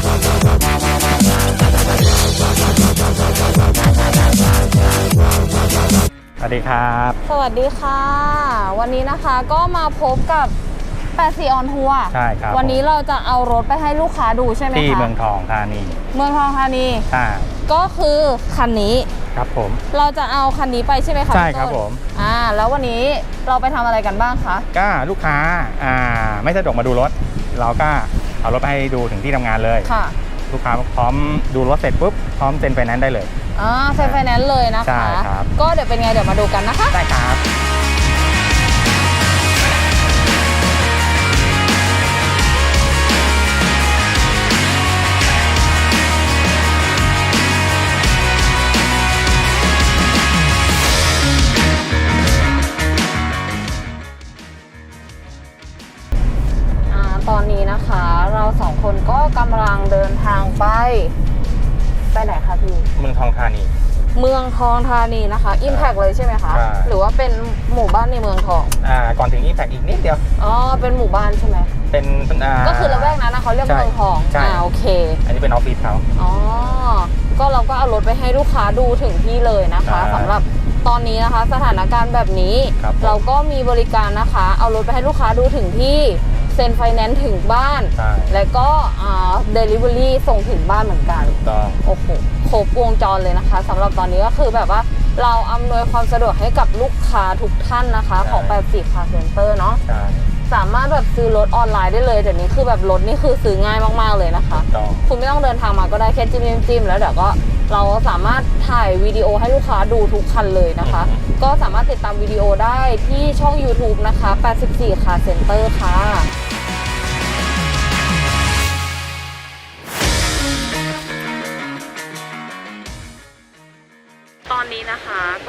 สวัสดีครับ สวัสดีค่ะ วันนี้นะคะก็มาพบกับ84ออนทัวร์ใช่ครับวันนี้เราจะเอารถไปให้ลูกค้าดูใช่ไหมคะที่เมืองทองธานีเมืองทองธานีอ่าก็คือคันนี้ครับผมเราจะเอาคันนี้ไปใช่ไหมคะใช่พี่ครับต้นผมอ่าแล้ววันนี้เราไปทำอะไรกันบ้างคะก็ลูกค้าอ่าไม่สะดวกมาดูรถ เราก็ เอารถไปให้ดูถึงที่ทำงานเลย ค่ะลูกค้าพร้อมดูรถเสร็จปุ๊บพร้อมเซ็นไฟแนนซ์ได้เลย อ่าเซ็นไฟแนนซ์เลยนะใช่คะ ครับ ก็เดี๋ยวเป็นไงเดี๋ยวมาดูกันนะคะ ได้ครับ ตอนนี้นะคะ เราสองคนก็กำลังเดินทางไป ไปไหนคะพี่ เมืองทองธานี เมืองทองธานีนะคะ Impact เลยใช่ไหมคะ ใช่ หรือว่าเป็นหมู่บ้านในเมืองทองอ่าก่อนถึงอีแพกอีกนิดเดียว อ๋อเป็นหมู่บ้านใช่ไหมเป็นอ่า ก็คือละแวกนั้นนะเขาเรียกใช่เมืองทองใช่ อ่าโอเค อันนี้เป็นออฟฟิศเขา อ๋อ ก็เราก็เอารถไปให้ลูกค้าดูถึงที่เลยนะคะใช่สำหรับตอนนี้นะคะ สถานการณ์แบบนี้ ครับผม เราก็มีบริการนะคะ เอารถไปให้ลูกค้าดูถึงที่ เซ็นไฟแนนซ์ถึงบ้าน ใช่ และก็อ่าเดลิเวอรี่ส่งถึงบ้านเหมือนกันถูกต้อง โอ้โหครบวงจรเลยนะคะสำหรับตอนนี้ก็คือแบบว่าเราอำนวยความสะดวกให้กับลูกค้าทุกท่านนะคะ ใช่ ของ84 Car Center เนาะใช่สามารถแบบซื้อรถออนไลน์ได้เลยเดี๋ยวนี้คือแบบรถนี่คือซื้อง่ายมากๆเลยนะคะ ถูกต้อง คุณไม่ต้องเดินทางมาก็ได้แค่จิ้มจิ้มจิ้มแล้วเดี๋ยวก็เราสามารถถ่ายวิดีโอให้ลูกค้าดูทุกคันเลยนะคะก็สามารถติดตามวิดีโอได้ที่ช่อง YouTube นะคะ 84 Car Center ค่ะ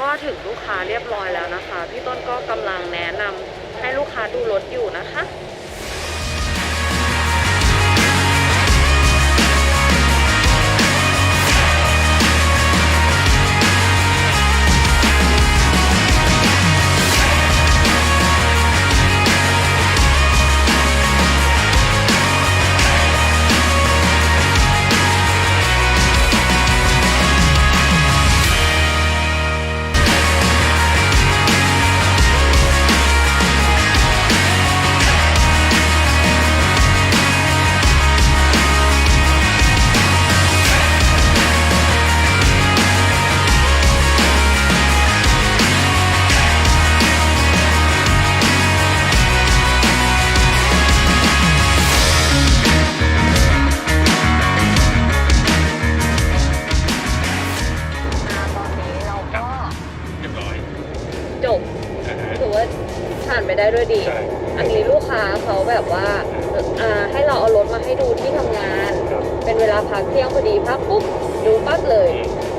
ก็ถึงลูกค้าเรียบร้อยแล้วนะคะ พี่ต้นก็กำลังแนะนำให้ลูกค้าดูรถอยู่นะคะานไปได้ด้วยดีใช่ อันนี้ลูกค้าเขาแบบว่าอ่าให้เราเอารถมาให้ดูที่ทำงาน ครับ เป็นเวลาพักเที่ยงพอดีพักปุ๊บดูปั๊บเลย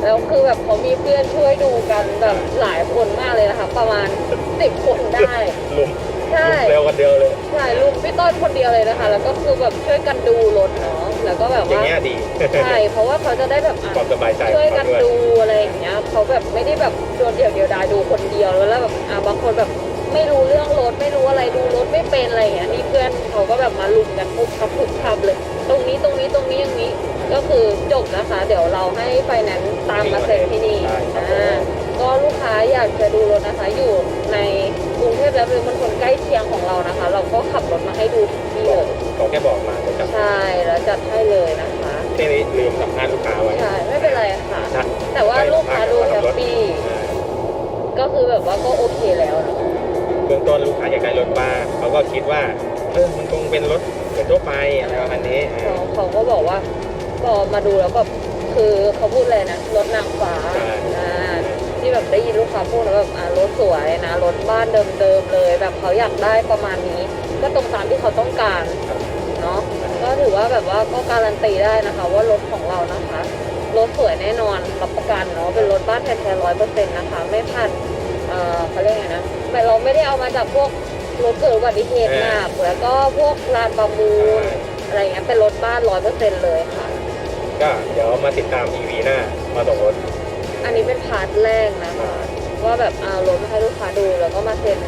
แล้วคือแบบเขามีเพื่อนช่วยดูกันแบบหลายคนมากเลยนะคะ ประมาณสิบคนได้ ลุมใช่เร็วกันเดียวเลยใช่ลุงพี่ต้นคนเดียวเลยนะคะ แล้วก็คือแบบช่วยกันดูรถเนาะ แล้วก็แบบอย่างว่าเงี้ยดี ใช่เพราะว่าเขาจะได้แบบอะความสบายใจช่วยกันของเขาดูอะไรอย่างเงี้ยเขาแบบไม่ได้แบบโดดเดี่ยวเดียวดายดูคนเดียวแล้วแบบอ่าบางคนแบบไม่รู้เรื่องรถไม่รู้อะไรดูรถไม่เป็นอะไรอย่างเงี้ยนี่เพื่อนเขาก็แบบมาลุมกันปุ๊บทับปุ๊บทับเลย ตรงนี้ตรงนี้ตรงนี้อย่างนี้ ก็คือจบนะคะ เดี๋ยวเราให้ไฟแนนซ์ตามมาเซ็นที่นี่ใช่ครับผมอ่าก็ลูกค้าอยากจะดูรถนะคะ อยู่ในกรุงเทพและปริมณฑลใกล้เคียงของเรานะคะ เราก็ขับรถมาให้ดูถึงที่เลย เขาแค่บอกมาเดี๋ยวจับใช่แล้วจัดให้เลยนะคะที่นี้ลืมสัมภาษณ์ลูกค้าไว้ ใช่ไม่เป็นไรค่ะนะแต่ว่าลูกค้าดูแฮปปี้ก็คือแบบว่าก็โอเคแล้วเนอะเบื้องต้นลูกค้าอยากได้รถบ้างเขาก็คิดว่าเออมันคงเป็นรถเหมือนทั่วไปอะไรประมาณนี้เขาเขาก็บอกว่าพอมาดูแล้วแบบคือเขาพูดเลยนะรถนางฟ้าอ่าที่แบบได้ยินลูกค้าพูดแล้วแบบอ่ารถสวยนะรถบ้านเดิมๆเลย แบบเขาอยากได้ประมาณนี้ ก็ตรงตามที่เขาต้องการ เนาะก็ถือว่าแบบว่าก็การันตีได้นะคะ ว่ารถของเรานะคะรถสวยแน่นอนรับประกันเนาะเป็นรถบ้านแท้ๆร้อยเปอร์เซ็นต์นะคะ ไม่ผ่านเอ่อเขาเรียกไงนะแต่เราไม่ได้เอามาจากพวกรถเกิดอุบัติเหตุหนักแล้วก็พวกลานประมูลอะไรเงี้ยเป็นรถบ้านร้อยเปอร์เซ็นต์เลยค่ะ ก็เดี๋ยวมาติดตาม EV หน้ามาส่งรถ อันนี้เป็นพาร์ทแรกนะคะว่าแบบเอารถมาให้ลูกค้าดูแล้วก็มาเซ็น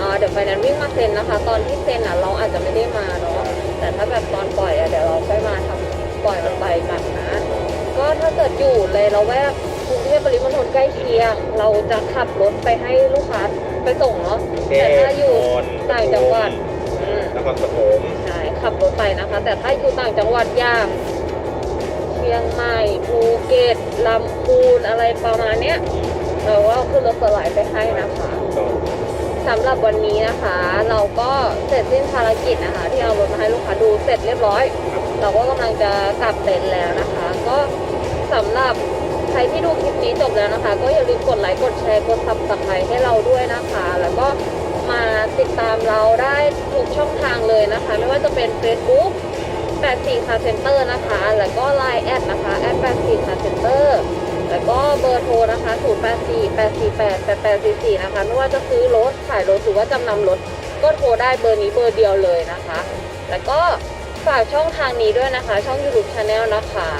อ่าเดี๋ยวไฟแนนซ์วิ่งมาเซ็นนะคะ ตอนที่เซ็นอะเราอาจจะไม่ได้มาเนาะ แต่ถ้าแบบตอนปล่อยอะเดี๋ยวเราค่อยมาทำปล่อยมันไปกันนะ ก็ถ้าเกิดอยู่ในละแวกกรุงเทพปริมณฑลใกล้เคียง เราจะขับรถไปให้ลูกค้าไปส่งเนาะเทแต่พถ้าอยู่นนท์ต่างจังหวัดอืม นครปฐมใช่ขับรถไปนะคะ แต่ถ้าอยู่ต่างจังหวัดอย่างเชียงใหม่ภูเก็ตลำพูนอะไรประมาณเนี้ยเราก็ขึ้นรถสไลด์ไปให้นะคะ ก็ สำหรับวันนี้นะคะ เราก็เสร็จสิ้นภารกิจนะคะ ที่เอารถมาให้ลูกค้าดูเสร็จเรียบร้อย เราก็กำลังจะกลับเต็นท์แล้วนะคะ ก็สำหรับใครที่ดูคลิปนี้จบแล้วนะคะ ก็อย่าลืมกดไลค์กดแชร์กดซับสไครต์ให้เราด้วยนะคะ แล้วก็มาติดตามเราได้ทุกช่องทางเลยนะคะ ไม่ว่าจะเป็น Facebook 84 Car Center นะคะ แล้วก็ Line แอดนะคะแอด84 Car Center แล้วก็เบอร์โทรนะคะ084 848 8844นะคะ ไม่ว่าจะซื้อรถ ขายรถ หรือว่าจำนำรถ ก็โทรได้เบอร์นี้เบอร์เดียวเลยนะคะ แล้วก็ฝากช่องทางนี้ด้วยนะคะ ช่อง YouTube Channel นะคะ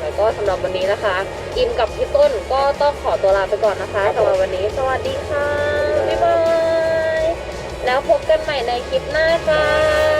แล้วก็สำหรับวันนี้นะคะ อิมกับพี่ต้นก็ต้องขอตัวลาไปก่อนนะคะสำหรับวันนี้ สวัสดีค่ะ บ๊ายบาย แล้วพบกันใหม่ในคลิปหน้าค่ะ